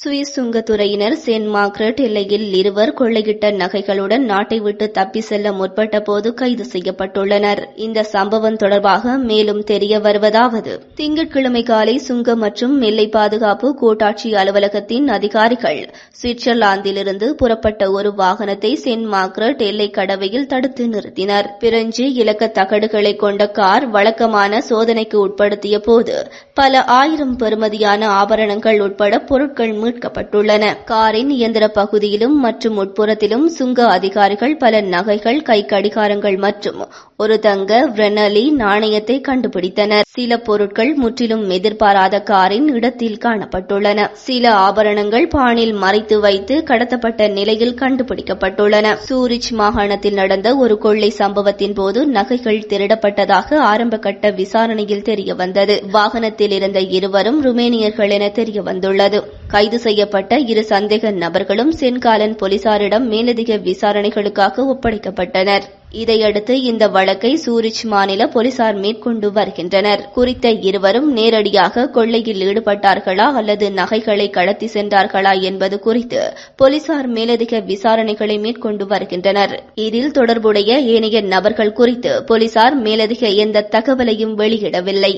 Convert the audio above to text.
Swiss சுங்கத்துறையினர் send Margaret எல்லையில் இருவர் கொள்ளையிட்ட நகைகளுடன் நாட்டை விட்டு தப்பி செல்ல முற்பட்ட போது கைது செய்யப்பட்டுள்ளனர். இந்த சம்பவம் தொடர்பாக மேலும் தெரிய வருவதாவது திங்கட்கிழமை காலை சுங்க மற்றும் எல்லை பாதுகாப்பு கூட்டாட்சி அலுவலகத்தின் அதிகாரிகள் சுவிட்சர்லாந்திலிருந்து புறப்பட்ட ஒரு வாகனத்தை சென்ட் மார்க்ரெட் எல்லை கடவையில் தடுத்து நிறுத்தினர். பிரெஞ்சு இலக்க தகடுகளை கொண்ட கார் வழக்கமான சோதனைக்கு உட்படுத்திய போது பல ஆயிரம் பெறுமதியான ஆபரணங்கள் உட்பட பொருட்கள் மீட்கப்பட்டுள்ளன. காரின் இயந்திர பகுதியிலும் மற்றும் உட்புறத்திலும் சுங்க அதிகாரிகள் பல நகைகள் கை கடிகாரங்கள் மற்றும் ஒரு தங்க விரனலி நாணயத்தை கண்டுபிடித்தனர். சில பொருட்கள் முற்றிலும் எதிர்பாராத காரின் இடத்தில் காணப்பட்டுள்ளன. சில ஆபரணங்கள் பானில் மறைத்து வைத்து கடத்தப்பட்ட நிலையில் கண்டுபிடிக்கப்பட்டுள்ளன. சூரிச் மாகாணத்தில் நடந்த ஒரு கொள்ளை சம்பவத்தின் போது நகைகள் திருடப்பட்டதாக ஆரம்பகட்ட விசாரணையில் தெரியவந்தது. வாகனத்தில் இருந்த இருவரும் ருமேனியர்கள் என தெரியவந்துள்ளது. கைது செய்யப்பட்ட இரு சந்தேக நபர்களும் சென்காலன் போலீசாரிடம் மேலதிக விசாரணைகளுக்காக ஒப்படைக்கப்பட்டனர். இதையடுத்து இந்த வழக்கை சூரிச் மாநில போலீசார் மேற்கொண்டு வருகின்றனர். குறித்த இருவரும் நேரடியாக கொள்ளையில் ஈடுபட்டார்களா அல்லது நகைகளை கடத்தி சென்றார்களா என்பது குறித்து போலீசார் மேலதிக விசாரணைகளை மேற்கொண்டு வருகின்றனர். இதில் தொடர்புடைய ஏனைய நபர்கள் குறித்து போலீசார் மேலதிக எந்த தகவலையும் வெளியிடவில்லை.